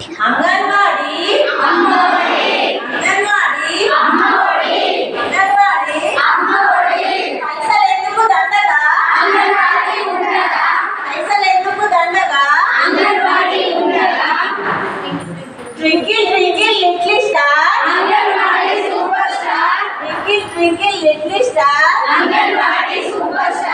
అంగన్వాడీ అమ్మఒడి అంగన్వాడీ అమ్మఒడి అంగన్వాడీ అమ్మఒడి పైసలు ఎందుకు దండగా? అంగన్వాడీ ఉండగా పైసలు ఎందుకు దండగా? అంగన్వాడీ ఉండగా twinkle twinkle little star. Twinkle twinkle little star. Anganwadi super star.